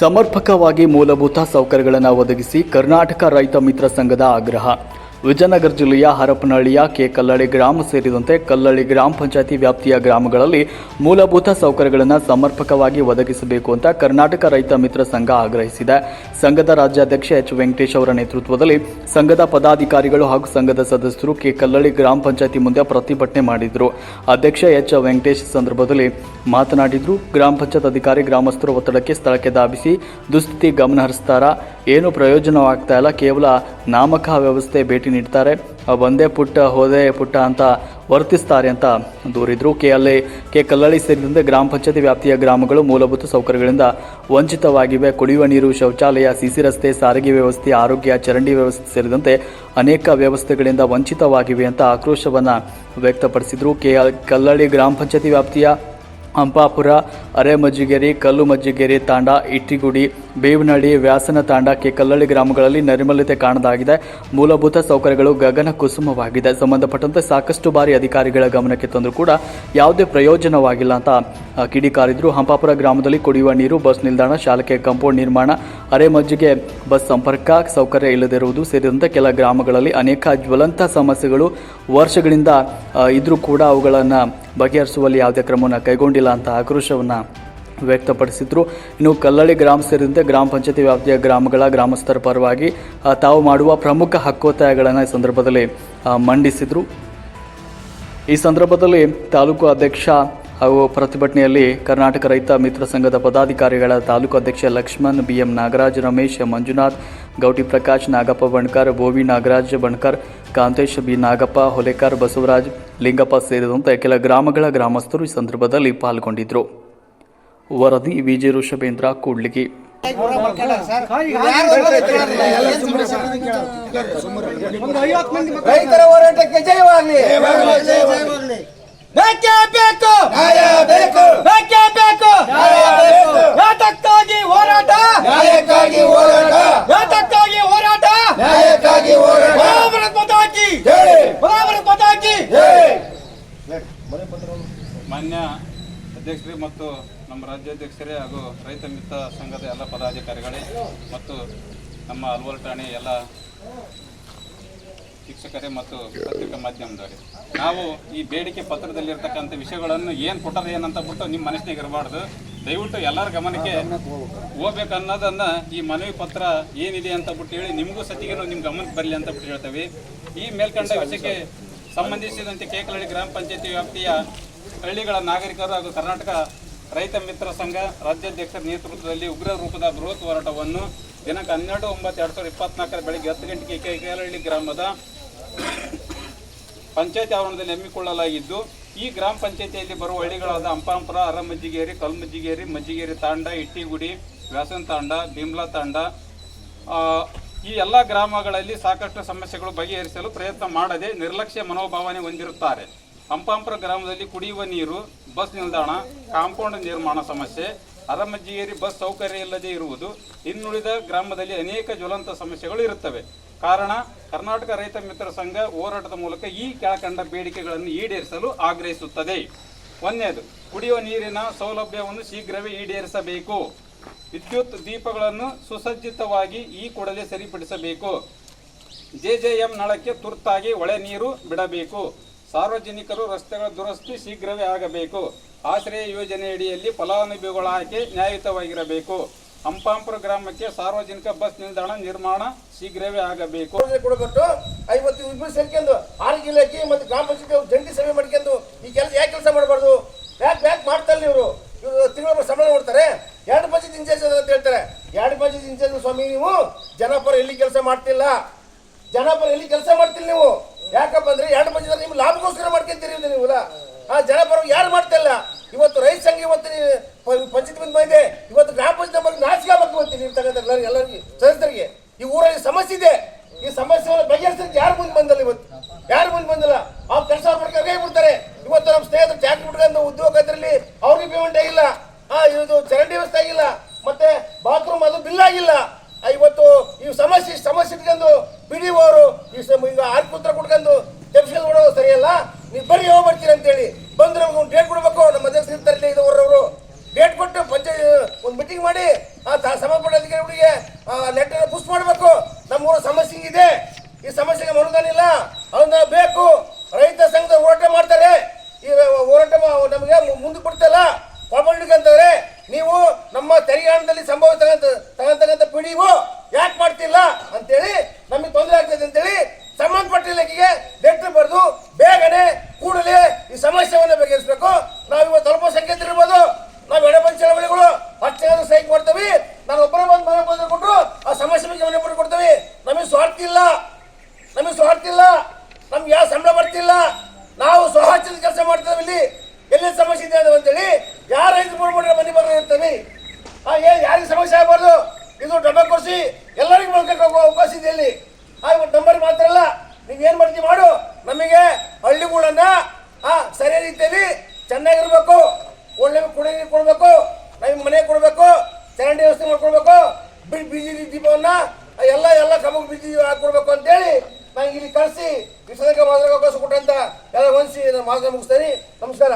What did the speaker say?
ಸಮರ್ಪಕವಾಗಿ ಮೂಲಭೂತ ಸೌಕರ್ಯಗಳನ್ನು ಒದಗಿಸಿ ಕರ್ನಾಟಕ ರೈತ ಮಿತ್ರ ಸಂಘದ ಆಗ್ರಹ. ವಿಜಯನಗರ ಜಿಲ್ಲೆಯ ಹರಪನಹಳ್ಳಿಯ ಕೆ ಕಲ್ಲಳ್ಳಿ ಗ್ರಾಮ ಸೇರಿದಂತೆ ಕಲ್ಲಳ್ಳಿ ಗ್ರಾಮ ಪಂಚಾಯತಿ ವ್ಯಾಪ್ತಿಯ ಗ್ರಾಮಗಳಲ್ಲಿ ಮೂಲಭೂತ ಸೌಕರ್ಯಗಳನ್ನು ಸಮರ್ಪಕವಾಗಿ ಒದಗಿಸಬೇಕು ಅಂತ ಕರ್ನಾಟಕ ರೈತ ಮಿತ್ರ ಸಂಘ ಆಗ್ರಹಿಸಿದೆ. ಸಂಘದ ರಾಜ್ಯಾಧ್ಯಕ್ಷ ಎಚ್ ವೆಂಕಟೇಶ್ ಅವರ ನೇತೃತ್ವದಲ್ಲಿ ಸಂಘದ ಪದಾಧಿಕಾರಿಗಳು ಹಾಗೂ ಸಂಘದ ಸದಸ್ಯರು ಕೆ ಕಲ್ಲಳ್ಳಿ ಗ್ರಾಮ ಪಂಚಾಯತಿ ಮುಂದೆ ಪ್ರತಿಭಟನೆ ಮಾಡಿದರು. ಅಧ್ಯಕ್ಷ ಎಚ್ ವೆಂಕಟೇಶ್ ಸಂದರ್ಭದಲ್ಲಿ ಮಾತನಾಡಿದ್ರು. ಗ್ರಾಮ ಪಂಚಾಯತ್ ಅಧಿಕಾರಿ ಗ್ರಾಮಸ್ಥರು ಒತ್ತಡಕ್ಕೆ ಸ್ಥಳಕ್ಕೆ ಧಾವಿಸಿ ದುಸ್ಥಿತಿ ಗಮನ ಹರಿಸ್ತಾರ ಏನು ಪ್ರಯೋಜನವಾಗ್ತಾ ಇಲ್ಲ. ಕೇವಲ ನಾಮಕ ವ್ಯವಸ್ಥೆ ಭೇಟಿ ನೀಡ್ತಾರೆ. ಒಂದೇ ಪುಟ್ಟ, ಹೋದೆ ಪುಟ್ಟ ಅಂತ ವರ್ತಿಸ್ತಾರೆ ಅಂತ ದೂರಿದ್ರು. ಕೆ ಅಲ್ಲಿ ಕೆ ಕಲ್ಲಳ್ಳಿ ಸೇರಿದಂತೆ ಗ್ರಾಮ ಪಂಚಾಯತಿ ವ್ಯಾಪ್ತಿಯ ಗ್ರಾಮಗಳು ಮೂಲಭೂತ ಸೌಕರ್ಯಗಳಿಂದ ವಂಚಿತವಾಗಿವೆ. ಕುಡಿಯುವ ನೀರು, ಶೌಚಾಲಯ, ಸಿಸಿ ರಸ್ತೆ, ಸಾರಿಗೆ ವ್ಯವಸ್ಥೆ, ಆರೋಗ್ಯ, ಚರಂಡಿ ವ್ಯವಸ್ಥೆ ಸೇರಿದಂತೆ ಅನೇಕ ವ್ಯವಸ್ಥೆಗಳಿಂದ ವಂಚಿತವಾಗಿವೆ ಅಂತ ಆಕ್ರೋಶವನ್ನು ವ್ಯಕ್ತಪಡಿಸಿದ್ರು. ಕೆ ಕಲ್ಲಳ್ಳಿ ಗ್ರಾಮ ಪಂಚಾಯತಿ ವ್ಯಾಪ್ತಿಯ ಹಂಪಾಪುರ ಅರೆಮಜ್ಜಿಗೇರಿ ಕಲ್ಲು ಮಜ್ಜಿಗೇರಿ ತಾಂಡ ಇಟ್ಟಿಗುಡಿ ಬೇವನಹಳ್ಳಿ ವ್ಯಾಸನ ತಾಂಡಕ್ಕೆ ಕಲ್ಲಳ್ಳಿ ಗ್ರಾಮಗಳಲ್ಲಿ ನೈರ್ಮಲ್ಯತೆ ಕಾಣದಾಗಿದೆ. ಮೂಲಭೂತ ಸೌಕರ್ಯಗಳು ಗಗನ ಕುಸುಮವಾಗಿದೆ. ಸಂಬಂಧಪಟ್ಟಂತೆ ಸಾಕಷ್ಟು ಬಾರಿ ಅಧಿಕಾರಿಗಳ ಗಮನಕ್ಕೆ ತಂದರೂ ಕೂಡ ಯಾವುದೇ ಪ್ರಯೋಜನವಾಗಿಲ್ಲ ಅಂತ ಕಿಡಿಕಾರಿದ್ರು. ಹಂಪಾಪುರ ಗ್ರಾಮದಲ್ಲಿ ಕುಡಿಯುವ ನೀರು, ಬಸ್ ನಿಲ್ದಾಣ ಶಾಲೆಗೆ ಕಾಂಪೌಂಡ್ ನಿರ್ಮಾಣ, ಅರೆಮಜ್ಜಿಗೆ ಬಸ್ ಸಂಪರ್ಕ ಸೌಕರ್ಯ ಇಲ್ಲದಿರುವುದು ಸೇರಿದಂತೆ ಕೆಲ ಗ್ರಾಮಗಳಲ್ಲಿ ಅನೇಕ ಜ್ವಲಂತ ಸಮಸ್ಯೆಗಳು ವರ್ಷಗಳಿಂದ ಇದ್ರೂ ಕೂಡ ಅವುಗಳನ್ನು ಬಗೆಹರಿಸುವಲ್ಲಿ ಯಾವುದೇ ಕ್ರಮವನ್ನು ಕೈಗೊಂಡಿಲ್ಲ ಅಂತ ಆಕ್ರೋಶವನ್ನು ವ್ಯಕ್ತಪಡಿಸಿದ್ರು. ಇನ್ನು ಕಲ್ಲಳ್ಳಿ ಗ್ರಾಮ ಸೇರಿದಂತೆ ಗ್ರಾಮ ಪಂಚಾಯತಿ ವ್ಯಾಪ್ತಿಯ ಗ್ರಾಮಗಳ ಗ್ರಾಮಸ್ಥರ ಪರವಾಗಿ ತಾವು ಮಾಡುವ ಪ್ರಮುಖ ಹಕ್ಕೊತ್ತಾಯಗಳನ್ನು ಈ ಸಂದರ್ಭದಲ್ಲಿ ಮಂಡಿಸಿದರು ಮಂಡಿಸಿದ್ರು. ಈ ಸಂದರ್ಭದಲ್ಲಿ ತಾಲೂಕು ಅಧ್ಯಕ್ಷ ಹಾಗೂ ಪ್ರತಿಭಟನೆಯಲ್ಲಿ ಕರ್ನಾಟಕ ರೈತ ಮಿತ್ರ ಸಂಘದ ಪದಾಧಿಕಾರಿಗಳ ತಾಲೂಕು ಅಧ್ಯಕ್ಷ Lakshman B M Nagaraj, Ramesh, Manjunath, Gouti Prakash, Nagappa Bankar, Bovi Nagaraj, Bankar, Kantesh, B Nagappa, Holekar, Basavaraj, Lingappa ಸೇರಿದಂತೆ ಕೆಲ ಗ್ರಾಮಗಳ ಗ್ರಾಮಸ್ಥರು ಈ ಸಂದರ್ಭದಲ್ಲಿ ಪಾಲ್ಗೊಂಡಿದ್ದರು ವರದಿ ವಿಜಯ ಋಷಭೇಂದ್ರ ಕೂಡ್ಲಿಗಿ. ರೈತರ ಹೋರಾಟಕ್ಕೆ ಜಯವಾಗಲಿ ಬೇಕೇ ಬೇಕು. ನ್ಯಾಯ ಬೇಕು. ಬೇಕೇ ಬೇಕು. ನ್ಯಾಯ ಬೇಕು. ಯಾತಕ್ಕಾಗಿ ಹೋರಾಟ. ನ್ಯಾಯಕ್ಕಾಗಿ ಹೋರಾಟ. ಯಾತಕ್ಕಾಗಿ ಹೋರಾಟ. ನ್ಯಾಯಕ್ಕಾಗಿ ಹೋರಾಟ. ಬರಾಬರ ಪತಾಕಿ. ಜೈ. ಬರಾಬರ ಪತಾಕಿ. ಜೈ. ಮಾನ್ಯ ಅಧ್ಯಕ್ಷರೇ ಮತ್ತು ನಮ್ಮ ರಾಜ್ಯಾಧ್ಯಕ್ಷರೇ ಹಾಗೂ ರೈತ ಮಿತ್ರ ಸಂಘದ ಎಲ್ಲ ಪದಾಧಿಕಾರಿಗಳೇ ಮತ್ತು ನಮ್ಮ ಅಲ್ವರ್ ಠಾಣೆ ಎಲ್ಲ ಶಿಕ್ಷಕರೇ ಮತ್ತು ಪತ್ರಿಕಾ ಮಾಧ್ಯಮದವರೇ. ನಾವು ಈ ಬೇಡಿಕೆ ಪತ್ರದಲ್ಲಿರ್ತಕ್ಕಂಥ ವಿಷಯಗಳನ್ನು ಏನು ಕೊಟ್ಟರೆ ಏನಂತ ಬಿಟ್ಟು ನಿಮ್ಮ ಮನಸ್ಸಿನಾಗ ಇರಬಾರ್ದು. ದಯವಿಟ್ಟು ಎಲ್ಲರ ಗಮನಕ್ಕೆ ಹೋಗ್ಬೇಕು ಅನ್ನೋದನ್ನ ಈ ಮನವಿ ಪತ್ರ ಏನಿದೆ ಅಂತ ಬಿಟ್ಟು ಹೇಳಿ, ನಿಮಗೂ ಸತಿಗೆ ನಿಮ್ಮ ಗಮನಕ್ಕೆ ಬರಲಿ ಅಂತ ಬಿಟ್ಟು ಹೇಳ್ತೇವೆ. ಈ ಮೇಲ್ಕಂಡ ವಿಷಯಕ್ಕೆ ಸಂಬಂಧಿಸಿದಂತೆ ಕೇಕಲಹಳ್ಳಿ ಗ್ರಾಮ ಪಂಚಾಯತಿ ವ್ಯಾಪ್ತಿಯ ಹಳ್ಳಿಗಳ ನಾಗರಿಕರು ಹಾಗೂ ಕರ್ನಾಟಕ ರೈತ ಮಿತ್ರ ಸಂಘ ರಾಜ್ಯಾಧ್ಯಕ್ಷರ ನೇತೃತ್ವದಲ್ಲಿ ಉಗ್ರ ರೂಪದ ಬೃಹತ್ ಹೋರಾಟವನ್ನು ದಿನಾಂಕ ಹನ್ನೆರಡು, ಒಂಬತ್ತು, ಎರಡು ಸಾವಿರದ ಇಪ್ಪತ್ನಾಲ್ಕರ ಬೆಳಗ್ಗೆ ಹತ್ತು ಗಂಟೆಗೆ ಕೇಕಲಹಳ್ಳಿ ಗ್ರಾಮದ ಪಂಚಾಯತಿ ಆವರಣದಲ್ಲಿ ಹಮ್ಮಿಕೊಳ್ಳಲಾಗಿದ್ದು, ಈ ಗ್ರಾಮ ಪಂಚಾಯತಿಯಲ್ಲಿ ಬರುವ ಹಳ್ಳಿಗಳಾದ ಅಂಪಾಂಪುರ ಅರಮಜ್ಜಿಗೇರಿ, ಕಲ್ಮಜ್ಜಿಗೇರಿ, ಮಜ್ಜಿಗೇರಿ ತಾಂಡ, ಇಟ್ಟಿಗುಡಿ, ವ್ಯಾಸನ್ ತಾಂಡ ಬಿಮ್ಲಾ ತಾಂಡ ಈ ಎಲ್ಲ ಗ್ರಾಮಗಳಲ್ಲಿ ಸಾಕಷ್ಟು ಸಮಸ್ಯೆಗಳು ಬಗೆಹರಿಸಲು ಪ್ರಯತ್ನ ಮಾಡದೆ ನಿರ್ಲಕ್ಷ್ಯ ಮನೋಭಾವನೆ ಹೊಂದಿರುತ್ತಾರೆ. ಅಂಪಾಂಪುರ ಗ್ರಾಮದಲ್ಲಿ ಕುಡಿಯುವ ನೀರು, ಬಸ್ ನಿಲ್ದಾಣ, ಕಾಂಪೌಂಡ್ ನಿರ್ಮಾಣ ಸಮಸ್ಯೆ, ಅರಮಜ್ಜಿಗೇರಿ ಬಸ್ ಸೌಕರ್ಯ ಇಲ್ಲದೆ ಇರುವುದು, ಇನ್ನುಳಿದ ಗ್ರಾಮದಲ್ಲಿ ಅನೇಕ ಜ್ವಲಂತ ಸಮಸ್ಯೆಗಳು ಇರುತ್ತವೆ. ಕಾರಣ, ಕರ್ನಾಟಕ ರೈತ ಮಿತ್ರ ಸಂಘ ಹೋರಾಟದ ಮೂಲಕ ಈ ಕೆಳಕಂಡ ಬೇಡಿಕೆಗಳನ್ನು ಈಡೇರಿಸಲು ಆಗ್ರಹಿಸುತ್ತದೆ. ಒಂದನೇದು, ಕುಡಿಯುವ ನೀರಿನ ಸೌಲಭ್ಯವನ್ನು ಶೀಘ್ರವೇ ಈಡೇರಿಸಬೇಕು. ವಿದ್ಯುತ್ ದೀಪಗಳನ್ನು ಸುಸಜ್ಜಿತವಾಗಿ ಈ ಕೂಡಲೇ ಸರಿಪಡಿಸಬೇಕು. ಜೆಜೆಎಂ ನಳಕ್ಕೆ ತುರ್ತಾಗಿ ಒಳೆ ನೀರು ಬಿಡಬೇಕು. ಸಾರ್ವಜನಿಕರು ರಸ್ತೆಗಳ ದುರಸ್ತಿ ಶೀಘ್ರವೇ ಆಗಬೇಕು. ಆಶ್ರಯ ಯೋಜನೆಯಡಿಯಲ್ಲಿ ಫಲಾನುಭವಿಗಳ ಆಯ್ಕೆ ನ್ಯಾಯಯುತವಾಗಿರಬೇಕು. ಹಂಪಾಂಪುರ ಗ್ರಾಮಕ್ಕೆ ಸಾರ್ವಜನಿಕ ಬಸ್ ನಿಲ್ದಾಣ ನಿರ್ಮಾಣ ಶೀಘ್ರವೇ ಆಗಬೇಕು. ಕೊಡಬೇಕು. ಐವತ್ತು ಇಬ್ಬರು ಸೇರ್ಕೊಂಡು ಆರೋಗ್ಯ ಇಲಾಖೆ ಮತ್ತು ಗ್ರಾಮ ಪಂಚಾಯತ್ ಜಂಟಿ ಸಭೆ ಮಾಡ್ಕೊಂಡು ಈ ಕೆಲಸ ಯಾಕೆ ಕೆಲಸ ಮಾಡಬಾರ್ದು? ಯಾಕೆ ಯಾಕೆ ಮಾಡ್ತಾರೆ ಇವರು? ಇವರು ತಿಂಗಳ ಸಂಬಳ ಮಾಡ್ತಾರೆ ಎರಡು ಪಂಚಾಯತ್ ಇನ್ಚಾರ್ಜ್ ಅಂತ ಹೇಳ್ತಾರೆ. ಎರಡು ಪಂಚಾಯತ್ ಇನ್ಚಾರ್ಜ್ ಸ್ವಾಮಿ ನೀವು ಜನಪರ ಎಲ್ಲಿ ಕೆಲಸ ಮಾಡ್ತಿಲ್ಲ? ಜನಪರ ಎಲ್ಲಿ ಕೆಲಸ ಮಾಡ್ತಿಲ್ಲ ನೀವು? ಯಾಕಪ್ಪ ಅಂದ್ರೆ ಎರಡು ಮಂದಿ ನಿಮ್ ಲಾಭಕ್ಕೋಸ್ಕರ ಮಾಡ್ಕೊಂತೀರಿ ನೀವು ಆ ಜನಪರ ಯಾರು ಮಾಡ್ತಾ ಇಲ್ಲ? ಇವತ್ತು ರೈತ ಸಂಘ, ಇವತ್ತು ಪಂಚಾಯತ್ ಬಂದ್ ಬಂದಿದೆ. ಇವತ್ತು ಗ್ರಾಮ ಪಂಚಾಯತ್ ಬಗ್ಗೆ ನಾಚಿಕೆ ಆಗ್ಬೇಕು ಇವತ್ತು ನೀವು ಎಲ್ಲರಿಗೂ ಎಲ್ಲರಿಗೂ, ಸದಸ್ಯರಿಗೆ. ಈ ಊರಲ್ಲಿ ಸಮಸ್ಯೆ ಇದೆ. ಈ ಸಮಸ್ಯೆಯನ್ನು ಬಗೆಹರಿಸಿದ್ರೆ ಯಾರು ಮುಂದೆ ಬಂದಲ್ಲ ಇವತ್ತು? ಯಾರು ಮುಂದೆ ಬಂದಿಲ್ಲ? ಆ ಕೆಲಸ ಮಾಡ್ಕೊಂಡು ಕೈ ಬಿಡ್ತಾರೆ ಇವತ್ತು ನಮ್ಮ ಸ್ನೇಹಿತರು ಟ್ಯಾಕ್ಟರ್ ಬಿಟ್ಕೊಂಡು ಉದ್ಯೋಗದಲ್ಲಿ ಅವ್ರಿಗೆ ಪೇಮೆಂಟ್ ಆಗಿಲ್ಲ. ಆ, ಇದು ಚರಂಡಿ ವ್ಯವಸ್ಥೆ ಆಗಿಲ್ಲ. ಮತ್ತೆ ಬಾತ್ರೂಮ್ ಅದು ಬಿಲ್ ಆಗಿಲ್ಲ. ಇವತ್ತು ಈ ಸಮಸ್ಯೆ ಸಮಸ್ಯೆ ಇಟ್ಕೊಂಡು ಬಿಡಿ ಈ ಈಗ ಆರು ಪುತ್ರ ಕುಟ್ಕೊಂಡು ಟೆನ್ಷನ್ ಕೊಡೋದು ಸರಿಯಲ್ಲ? ನೀವು ಬರೀ ಹೋಗ್ಬರ್ತೀರಿ ಅಂತೇಳಿ. ಬಂದ್ರೆ ನಮ್ಗೆ ಒಂದು ಡೇಟ್ ಕೊಡ್ಬೇಕು. ನಮ್ಮ ಅಧ್ಯಕ್ಷರು ಇರ್ತಾರೆ ಇದವರವರು ಡೇಟ್ ಕೊಟ್ಟು ಪಂಚಾಯತ್ ಒಂದು ಮೀಟಿಂಗ್ ಮಾಡಿ, ಆ ಸಂಬಂಧಪಟ್ಟ ಅಧಿಕಾರಿಗಳಿಗೆ ಲೆಟರ್ ಪುಷ್ ಮಾಡಬೇಕು. ನಮ್ಮೂರ ಸಮಸ್ಯೆ ಇದೆ. ಈ ಸಮಸ್ಯೆಗೆ ಮನುದಾನ ಇಲ್ಲ ಅವನ್ನ ಬೇಕು. ರೈತ ಸಂಘದ ಹೋರಾಟ ಮಾಡ್ತಾರೆ. ಈ ಹೋರಾಟ ಮಾ- ನಮಗೆ ಮುಂದೆ ಬಿಡ್ತಲ್ಲ ಪಾಪಳಿಗೆ ಅಂತಾರೆ ನೀವು ನಮ್ಮ ತೆರಿಗೆ ಹಣದಲ್ಲಿ ಸಂಭವ ತಗಂತ ತಗಂತಕ್ಕಂಥ ಪಿಡಿಒ ಯಾಕೆ ಮಾಡ್ತಿಲ್ಲ ಅಂತೇಳಿ ನಮಗೆ ತೊಂದರೆ ಆಗ್ತದೆ ಅಂತೇಳಿ ಸಂಬಂಧಪಟ್ಟ ಇಲಾಖೆಗೆ ಲೆಟರ್ ಬರೆದು ಬೇಗನೆ ಕೂಡಲೇ ಈ ಸಮಸ್ಯೆಯನ್ನು ಬಗೆಹರಿಸಬೇಕು. ನಾವು ಇವತ್ತು ಅಲ್ಪ ಸಂಖ್ಯೆ ಇರ್ಬೋದು. ನಾವು ಎಡಪಂಚ ಚಳವಳಿಗಳು ಹತ್ತು ಜನ ಸೈಕ್ ಮಾಡ್ತೀವಿ ನಾನು ಒಬ್ಬರೇ ಬಂದು ಮನೆ ಬಂದು ಆ ಸಮಸ್ಯೆ ಬಗ್ಗೆ ಮನೆ ಬಂದು ಕೊಡ್ತೀವಿ. ನಮಗೆ ಸ್ವಾರ್ಥ ಇಲ್ಲ. ನಮಗೆ ಸ್ವಾರ್ಥ ಇಲ್ಲ. ನಮ್ಗೆ ಯಾವ ಸಂಬಳ ಬರ್ತಿಲ್ಲ. ನಾವು ಸ್ವಹಚ್ಚದ ಕೆಲಸ ಮಾಡ್ತೇವೆ ಇಲ್ಲಿ. ಎಲ್ಲಿ ಸಮಸ್ಯೆ ಇದೆ ಅಂತೇಳಿ ಯಾರ ರೈತರು ಬರ್ಬಿಟ್ರೆ ಮನೆ ಬರೋ ಇರ್ತೀವಿ ಆ ಏನ್ ಯಾರಿಗೆ ಸಮಸ್ಯೆ ಆಗಬಾರ್ದು? ಇದು ಡಬ್ಬ ಕೊಡಿಸಿ. ಎಲ್ಲರಿಗೂ ಹೋಗೋ ಅವಕಾಶ ಇದೆ ಇಲ್ಲಿ. ಇವತ್ತು ನಂಬರ್ ಮಾತ್ರ ಅಲ್ಲ. ನೀವು ಏನು ಮಾಡ್ತೀವಿ ಮಾಡು. ನಮಗೆ ಹಳ್ಳಿಗಳನ್ನ ಆ, ಸರಿಯಾದ ರೀತಿಯಲ್ಲಿ ಚೆನ್ನಾಗಿರ್ಬೇಕು. ಒಳ್ಳೆ ಕುಡಿಯ ನೀರು ಕೊಡಬೇಕು. ನಮಗೆ ಮನೆ ಕೊಡಬೇಕು. ಚರಂಡಿ ವ್ಯವಸ್ಥೆ ಮಾಡ್ಕೊಡ್ಬೇಕು. ಬಿ- ಬೀದಿ ದೀಪವನ್ನ ಎಲ್ಲ ಎಲ್ಲ ಕಮಗ್ ಬೀಜ ಹಾಕೊಡ್ಬೇಕು ಅಂತೇಳಿ ನಂಗೆ ಇಲ್ಲಿ ಕಳಿಸಿ, ಈ ಮಾದರಿ ಕಳಿಸ್ಕೊಟ್ಟಂತ ಕೊಟ್ಟಂತ ಎಲ್ಲ ಹೊಂದಿಸಿ ನಾನು ಮಾತನ್ನ ಮುಗಿಸ್ತೇನೆ. ನಮಸ್ಕಾರ.